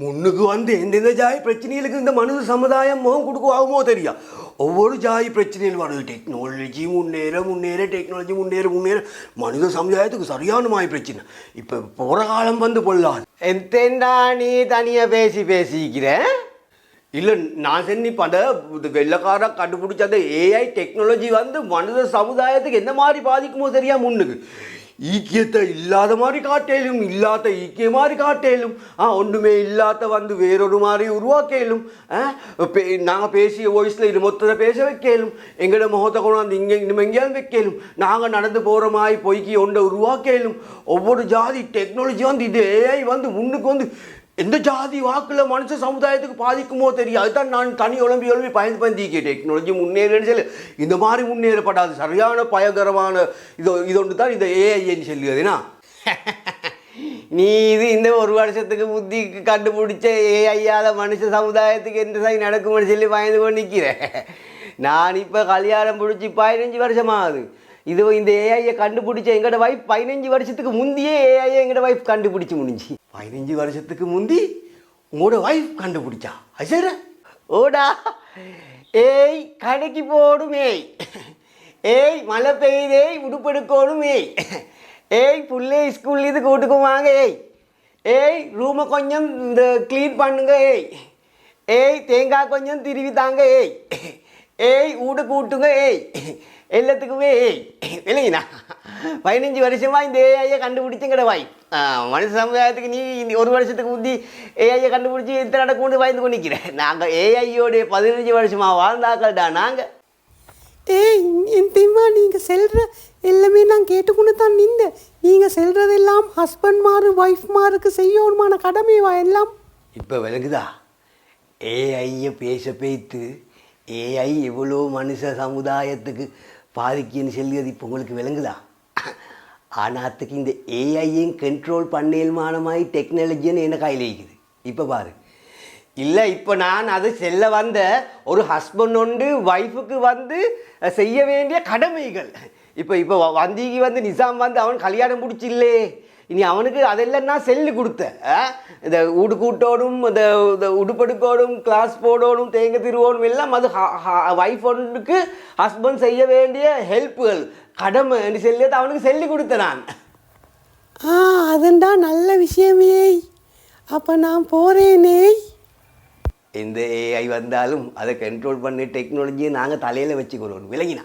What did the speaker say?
முன்னுக்கு வந்து எந்தெந்த ஜாதி பிரச்சனைகளுக்கு இந்த மனித சமுதாயம் முகம் கொடுக்குவாகுமோ தெரியா ஒவ்வொரு ஜாதி பிரச்சனைகள் வருது டெக்னாலஜி முன்னேற முன்னேற டெக்னாலஜி முன்னேற முன்னேற மனித சமுதாயத்துக்கு சரியான மாதிரி பிரச்சனை இப்போ போகிற காலம் வந்து பொல்லாது எந்தேண்டா நீ தனியாக பேசி பேசிக்கிற இல்லை நான் சென்னி பட இது வெள்ளக்கார கண்டுபிடிச்ச அந்த ஏஐ டெக்னாலஜி வந்து மனித சமுதாயத்துக்கு எந்த மாதிரி பாதிக்குமோ தெரியா முன்னுக்கு ஈக்கியத்தை இல்லாத மாதிரி காட்டேலும் இல்லாத ஈக்கிய மாதிரி காட்டேலும் ஆ ஒன்றுமே இல்லாத வந்து வேறொரு மாதிரி உருவாக்கேலும் நாங்கள் பேசிய வாய்ஸில் இது மொத்தத்தை பேச வைக்கலும் எங்களோட முகத்தை கொண்டாந்து இங்கே இன்னும் எங்கேயாவது வைக்கலும் நாங்கள் நடந்து போகிற மாதிரி பொய்க்கி ஒன்றை உருவாக்கலும் ஒவ்வொரு ஜாதி டெக்னாலஜி வந்து இது ஏஐ வந்து முன்னுக்கு வந்து எந்த ஜாதி வாக்கில் மனுஷ சமுதாயத்துக்கு பாதிக்குமோ தெரியும் அதுதான் நான் தனி உழம்பி உழம்பி பயந்து பயந்திக்க டெக்னாலஜி முன்னேறுன்னு சொல்லி. இந்த மாதிரி முன்னேறப்படாது. சரியான பயங்கரமான இது இது ஒன்று தான் இந்த ஏஐன்னு சொல்லுவதுனா நீ இது இந்த ஒரு வருஷத்துக்கு புத்தி கண்டுபிடிச்ச ஏஐயாத மனுஷ சமுதாயத்துக்கு எந்த சாய் நடக்கும்னு சொல்லி பயந்து கொண்டு நிற்கிற நான் இப்போ கல்யாணம் பிடிச்சி பதினஞ்சு வருஷமாகுது. இது இந்த ஏஐயை கண்டுபிடிச்ச எங்களோட வைஃப் பதினஞ்சு வருஷத்துக்கு முந்தியே ஏஐயை எங்களோட வைஃப் கண்டுபிடிச்சு முடிஞ்சு பதினஞ்சு வருஷத்துக்கு முந்தி உங்களோட வைஃப் கண்டுபிடிச்சா? அது சரி. ஓடா. ஏய் கடைக்கு போடும் ஏய். ஏய் மழை பெய்யுதே உடுப்பெடுக்கணும் ஏய். ஏய் புள்ளே ஸ்கூல்ல இது கூட்டுக்கு வாங்க ஏய். ஏய் ரூமை கொஞ்சம் இந்த க்ளீன் பண்ணுங்க ஏய். ஏய் தேங்காய் கொஞ்சம் திருவி தாங்க ஏய். ஏய் வீடு கூட்டுங்க ஏய். எல்லாத்துக்குமே ஏய் இல்லைங்கண்ணா. பதினஞ்சு வருஷமா இந்த ஏஐயை கண்டுபிடிச்சுங்கிற வாய். ஆ, மனுஷ சமுதாயத்துக்கு நீ ஒரு வருஷத்துக்கு முந்தி ஏஐயை கண்டுபிடிச்சி இத்தனை நடக்கும் பயந்து கொண்டு நிற்கிறேன் நாங்கள் ஏஐயோடைய பதினஞ்சு வருஷமா வாழ்ந்தாக்கள்டா நாங்கள் ஏய் என் தெரியுமா நீங்கள் செல்கிற எல்லாமே நான் கேட்டுக்கொண்டு தான் நின்றேன். நீங்கள் செல்றதெல்லாம் ஹஸ்பண்ட்மாரு ஒய்ஃப்மாருக்கு செய்யணுமான கடமைவா எல்லாம் இப்போ விளங்குதா? ஏஐயை பேச பேத்து ஏஐ எவ்வளோ மனுஷ சமுதாயத்துக்கு பாதிக்குன்னு சொல்லியது இப்போ உங்களுக்கு விளங்குதா? ஆனாத்துக்கு இந்த ஏஐயும் கண்ட்ரோல் பண்ணேல்மான டெக்னாலஜின்னு என்ன கையில் இருக்குது இப்போ பாரு. இல்லை இப்போ நான் அது செல்ல வந்த ஒரு ஹஸ்பண்ட் உண்டு ஒய்ஃபுக்கு வந்து செய்ய வேண்டிய கடமைகள். இப்போ இப்போ வ- வந்திக்கு வந்து நிசாம் வந்து அவன் கல்யாணம் முடிச்சில்லே. இனி அவனுக்கு அதெல்லாம் நான் செல்லு கொடுத்தேன் அஹ், இந்த உடு கூட்டோடும் இந்த உடுப்படுக்கோடும் கிளாஸ் போடணும் தேங்க திருவோடும் எல்லாம் அது ஒய்ஃப் ஒன்றுக்கு ஹஸ்பண்ட் செய்ய வேண்டிய ஹெல்ப்புகள் கடமை என்று சொல்லி அவனுக்கு சொல்லி கொடுத்தேன் நான். ஆ அதுண்டா நல்ல விஷயமே. அப்போ நான் போகிறேனே எந்த ஏஐ வந்தாலும் அதை கண்ட்ரோல் பண்ணி டெக்னாலஜியை நாங்கள் தலையில் வச்சுக்கிறோம். விளங்கினா